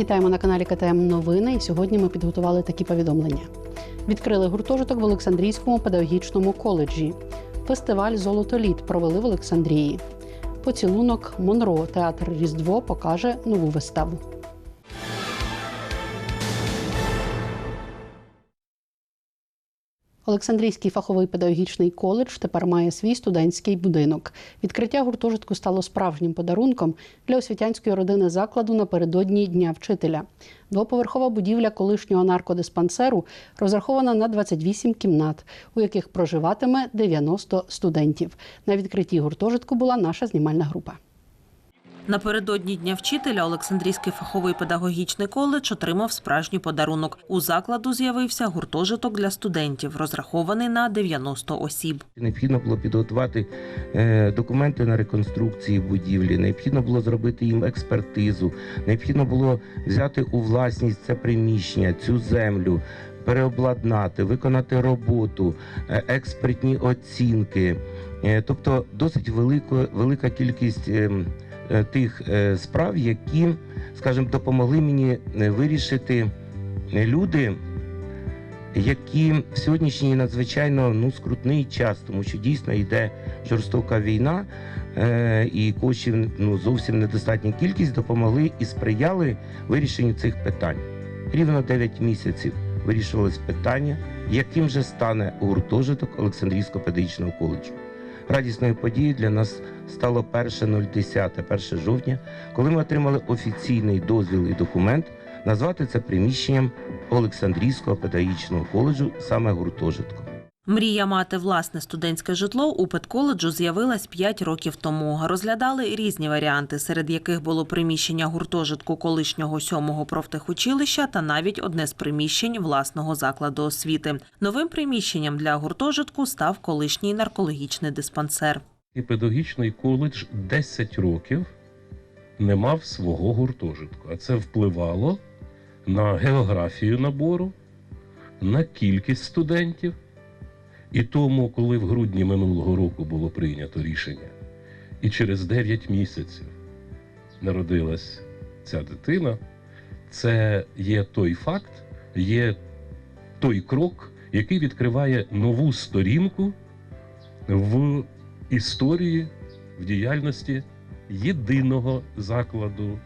Вітаємо на каналі КТМ Новини. І сьогодні ми підготували такі повідомлення. Відкрили гуртожиток в Олександрійському педагогічному коледжі. Фестиваль Золотоліт провели в Олександрії. Поцілунок Монро театр Різдво покаже нову виставу. Олександрійський фаховий педагогічний коледж тепер має свій студентський будинок. Відкриття гуртожитку стало справжнім подарунком для освітянської родини закладу напередодні Дня вчителя. Двоповерхова будівля колишнього наркодиспансеру розрахована на 28 кімнат, у яких проживатиме 90 студентів. На відкритті гуртожитку була наша знімальна група. Напередодні дня вчителя Олександрійський фаховий педагогічний коледж отримав справжній подарунок. У закладу з'явився гуртожиток для студентів, розрахований на 90 осіб. Необхідно було підготувати е, документи на реконструкції будівлі, необхідно було зробити їм експертизу, необхідно було взяти у власність це приміщення, цю землю, переобладнати, виконати роботу, е, експертні оцінки. Е, Тобто досить велика, велика кількість е, е, тих е, справ, які, скажімо, допомогли мені е, вирішити е, люди, які в сьогоднішній надзвичайно ну скрутний час, тому що дійсно йде жорстока війна, е, і коштів ну зовсім недостатня кількість допомогли і сприяли вирішенню цих питань. Рівно 9 місяців вирішувалось питання, яким же стане гуртожиток Олександрійського педагогічного коледжу. Радісною подією для нас стало 1.010, 1 жовтня, коли ми отримали офіційний дозвіл і документ назвати це приміщенням Олександрійського педагогічного коледжу саме гуртожитком. Мрія мати власне студентське житло у педколеджу з'явилась 5 років тому. Розглядали різні варіанти, серед яких було приміщення гуртожитку колишнього сьомого профтехучилища та навіть одне з приміщень власного закладу освіти. Новим приміщенням для гуртожитку став колишній наркологічний диспансер. І педагогічний коледж 10 років не мав свого гуртожитку. А це впливало на географію набору, на кількість студентів. І тому, коли в грудні минулого року було прийнято рішення, і через 9 місяців народилась ця дитина, це є той факт, є той крок, який відкриває нову сторінку в історії в діяльності єдиного закладу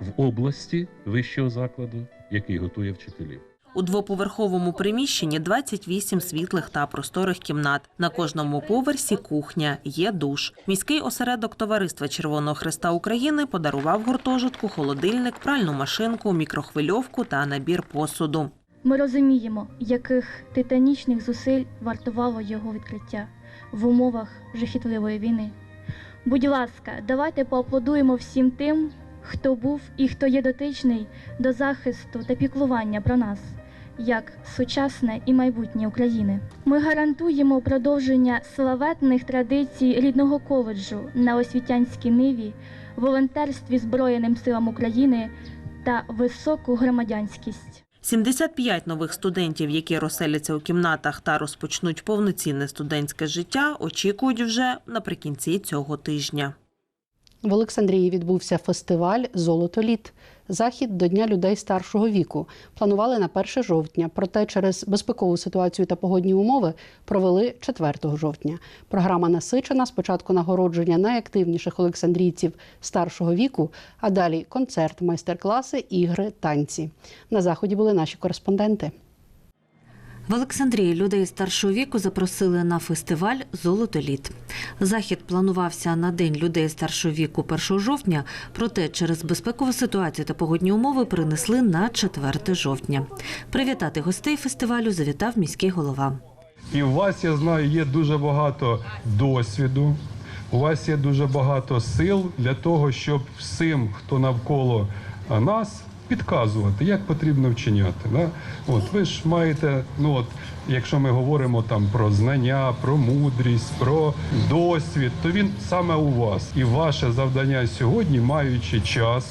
в області вищого закладу, який готує вчителів. У двоповерховому приміщенні 28 світлих та просторих кімнат. На кожному поверсі кухня, є душ. Міський осередок Товариства Червоного Христа України подарував гуртожитку холодильник, пральну машинку, мікрохвильовку та набір посуду. Ми розуміємо, яких титанічних зусиль вартувало його відкриття в умовах жахітливої війни. Будь ласка, давайте поаплодуємо всім тим, хто був і хто є дотичний до захисту та піклування про нас, як сучасне і майбутнє України. Ми гарантуємо продовження славетних традицій рідного коледжу на освітянській ниві, волонтерстві Збройним силам України та високу громадянськість. 75 нових студентів, які розселяться у кімнатах та розпочнуть повноцінне студентське життя, очікують вже наприкінці цього тижня. В Олександрії відбувся фестиваль Золотоліт. Захід до Дня людей старшого віку. Планували на 1 жовтня, проте через безпекову ситуацію та погодні умови провели 4 жовтня. Програма насичена. Спочатку нагородження найактивніших олександрійців старшого віку, а далі концерт, майстер-класи, ігри, танці. На заході були наші кореспонденти. В Олександрії людей старшого віку запросили на фестиваль Золотоліт. Захід планувався на день людей старшого віку 1 жовтня, проте через безпекову ситуацію та погодні умови перенесли на 4 жовтня. Привітати гостей фестивалю завітав міський голова. І у вас, я знаю, є дуже багато досвіду, у вас є дуже багато сил для того, щоб всім, хто навколо нас, підказувати, як потрібно вчиняти. Да? От ви ж маєте, ну от, якщо ми говоримо там про знання, про мудрість, про досвід, то він саме у вас. І ваше завдання сьогодні, маючи час,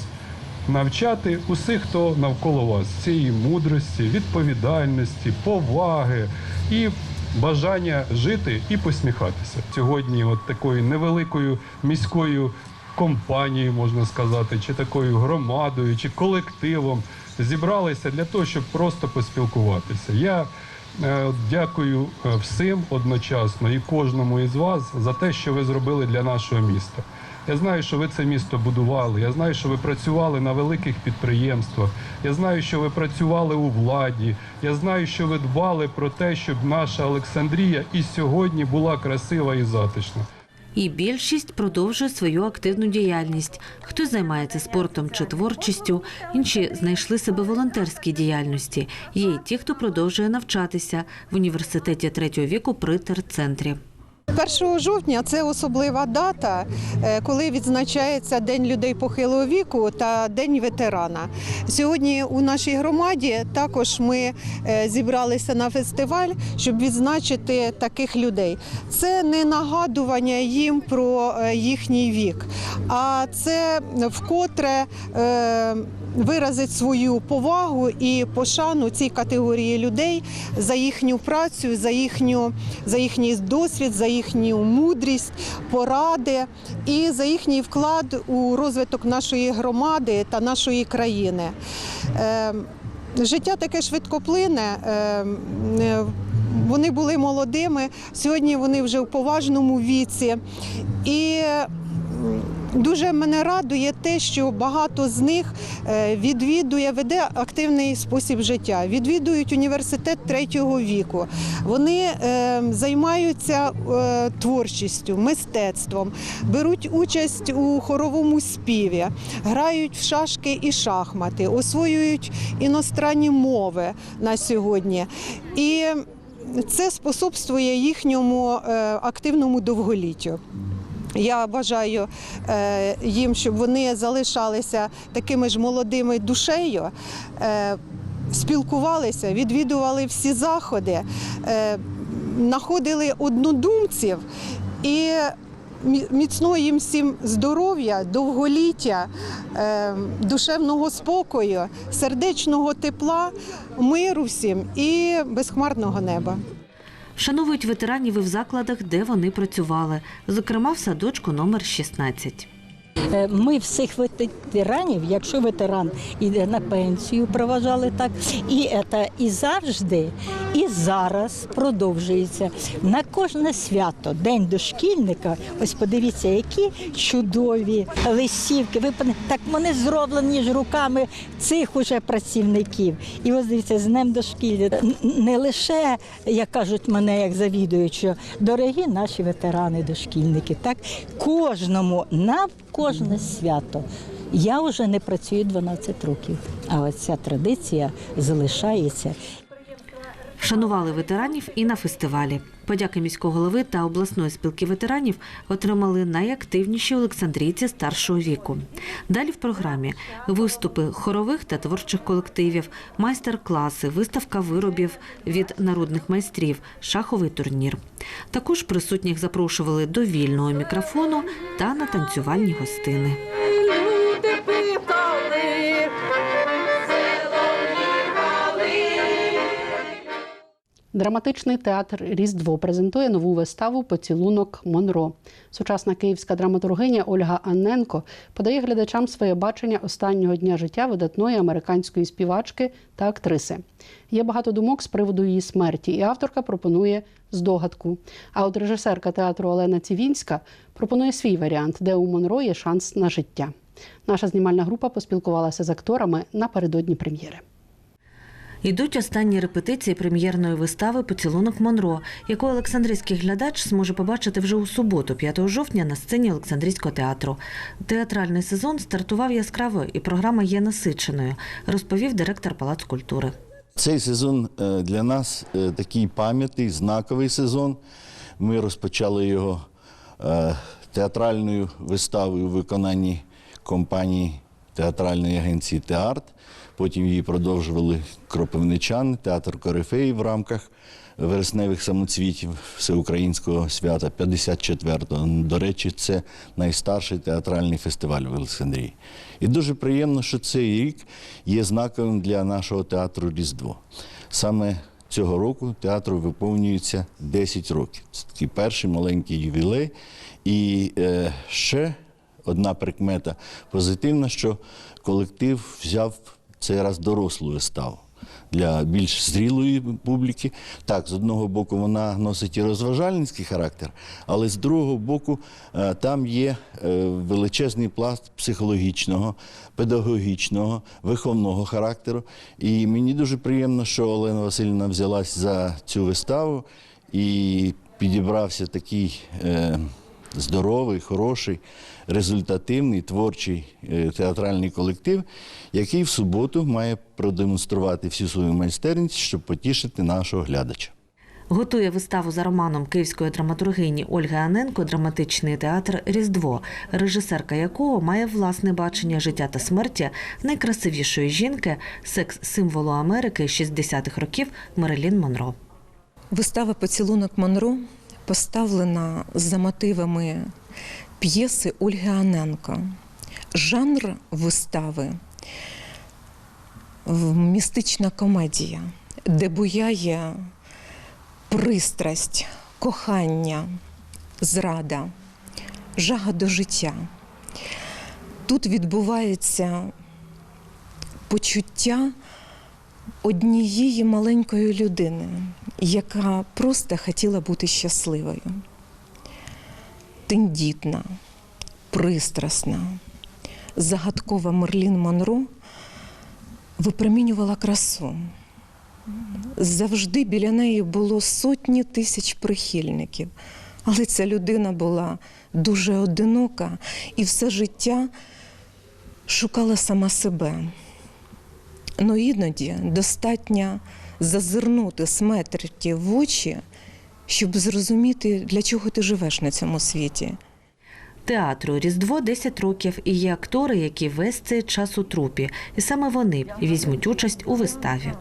навчати усіх, хто навколо вас цієї мудрості, відповідальності, поваги і бажання жити і посміхатися. Сьогодні, от такою невеликою міською компанією, можна сказати, чи такою громадою, чи колективом зібралися для того, щоб просто поспілкуватися. Я е, дякую е, всім одночасно і кожному із вас за те, що ви зробили для нашого міста. Я знаю, що ви це місто будували. Я знаю, що ви працювали на великих підприємствах. Я знаю, що ви працювали у владі. Я знаю, що ви дбали про те, щоб наша Олександрія і сьогодні була красива і затишна. І більшість продовжує свою активну діяльність. Хтось займається спортом чи творчістю, інші знайшли себе в волонтерській діяльності. Є й ті, хто продовжує навчатися в університеті третього віку при терцентрі. 1 жовтня це особлива дата, е, коли відзначається День людей похилого віку та День ветерана. Сьогодні у нашій громаді також ми е, зібралися на фестиваль, щоб відзначити таких людей. Це не нагадування їм про е, їхній вік, а це вкотре виразить свою повагу і пошану цій категорії людей за їхню працю, за їхню за їхній досвід, за їхню мудрість, поради і за їхній вклад у розвиток нашої громади та нашої країни. Е, Життя таке швидкоплине. е, е, Вони були молодими, сьогодні вони вже в поважному віці. І дуже мене радує те, що багато з них е, відвідує, веде активний спосіб життя, відвідують університет третього віку. Вони е, займаються е, творчістю, мистецтвом, беруть участь у хоровому співі, грають в шашки і шахмати, освоюють іностранні мови на сьогодні. І це способствує їхньому активному довголіттю. Я бажаю е, їм, щоб вони залишалися такими ж молодими душею, е, спілкувалися, відвідували всі заходи, е, знаходили однодумців і мі- міцного їм всім здоров'я, довголіття, е, душевного спокою, сердечного тепла, миру всім і безхмарного неба. Вшановують ветеранів і в закладах, де вони працювали, зокрема в садочку номер 16. Е, Ми всіх ветеранів, якщо ветеран іде на пенсію, проважали так, і це і завжди, і зараз продовжується на кожне свято, день дошкільника. Ось подивіться, які чудові лисівки. Ви так вони зроблені ж руками цих уже працівників. І ось дивіться, з днем дошкілля. Не лише, як кажуть мене, як завідуючи, дорогі наші ветерани, дошкільники, так кожному на кожне свято. Я вже не працюю 12 років, а ось ця традиція залишається. Вшанували ветеранів і на фестивалі. Подяки міського голови та обласної спілки ветеранів отримали найактивніші олександрійці старшого віку. Далі в програмі виступи хорових та творчих колективів, майстер-класи, виставка виробів від народних майстрів, шаховий турнір. Також присутніх запрошували до вільного мікрофону та на танцювальні гостини. Драматичний театр Різдво презентує нову виставу Поцілунок Монро. Сучасна київська драматургиня Ольга Анненко подає глядачам своє бачення останнього дня життя видатної американської співачки та актриси. Є багато думок з приводу її смерті, і авторка пропонує здогадку. А от режисерка театру Олена Цівінська пропонує свій варіант, де у Монро є шанс на життя. Наша знімальна група поспілкувалася з акторами напередодні прем'єри. Йдуть останні репетиції прем'єрної вистави Поцілунок Монро, яку Олександрійський глядач зможе побачити вже у суботу, 5 жовтня, на сцені Олександрійського театру. Театральний сезон стартував яскраво, і програма є насиченою, розповів директор Палац культури. Цей сезон е, для нас е, такий пам'ятний, знаковий сезон. Ми розпочали його е, театральною виставою у виконанні компанії театральної агенції Теарт. Потім її продовжували кропивничани, театр Корифеї в рамках вересневих самоцвітів всеукраїнського свята 54-го. До речі, це найстарший театральний фестиваль в Олександрії. І дуже приємно, що цей рік є знаковим для нашого театру Різдво. Саме цього року театру виповнюється 10 років. Це такий перший маленький ювілей. І е, ще одна прикмета позитивна, що колектив взяв цей раз дорослу виставу для більш зрілої публіки. Так, з одного боку, вона носить і розважальницький характер, але з другого боку, е, там є е, величезний пласт психологічного, педагогічного, виховного характеру. І мені дуже приємно, що Олена Васильівна взялась за цю виставу і підібрався такий. е, Здоровий, хороший, результативний творчий е, театральний колектив, який в суботу має продемонструвати всю свою майстерність, щоб потішити нашого глядача. Готує виставу за романом київської драматургині Ольги Аненко драматичний театр Різдво, режисерка якого має власне бачення життя та смерті найкрасивішої жінки, секс-символу Америки 60-х років Мерелін Монро. Вистава Поцілунок Монро поставлена за мотивами п'єси Ольги Аненко. Жанр вистави містична комедія, де буяє пристрасть, кохання, зрада, жага до життя. Тут відбувається почуття однієї маленької людини, яка просто хотіла бути щасливою. Тендітна, пристрасна, загадкова Мерлін Монро випромінювала красу. Завжди біля неї було сотні тисяч прихильників. Але ця людина була дуже одинока і все життя шукала сама себе. Ну іноді достатньо зазирнути смерті в очі, щоб зрозуміти, для чого ти живеш на цьому світі. Театру Різдво 10 років і є актори, які весь цей час у трупі, і саме вони візьмуть участь у виставі.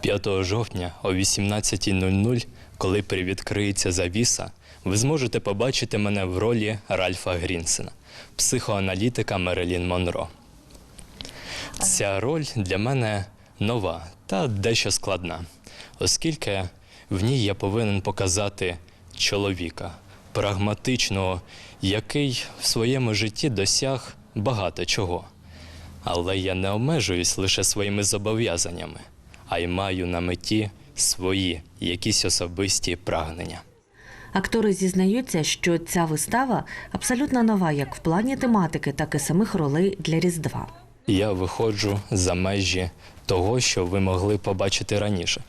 5 жовтня о 18.00, коли привідкриється завіса, ви зможете побачити мене в ролі Ральфа Грінсена, психоаналітика Мерелін Монро. Ця роль для мене нова та дещо складна, оскільки в ній я повинен показати чоловіка, прагматичного, який в своєму житті досяг багато чого. Але я не обмежуюсь лише своїми зобов'язаннями, а й маю на меті свої якісь особисті прагнення. Актори зізнаються, що ця вистава абсолютно нова як в плані тематики, так і самих ролей для Різдва. Я виходжу за межі того, що ви могли побачити раніше.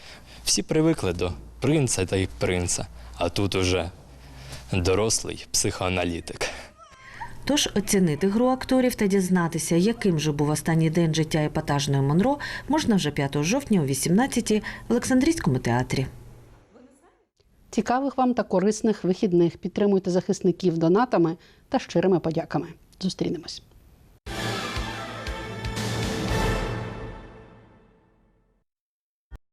Всі привикли до принца та й принца, а тут уже дорослий психоаналітик. Тож оцінити гру акторів та дізнатися, яким же був останній день життя епатажної Монро, можна вже 5 жовтня о 18 в Олександрійському театрі. Цікавих вам та корисних вихідних підтримуйте захисників донатами та щирими подяками. Зустрінемось.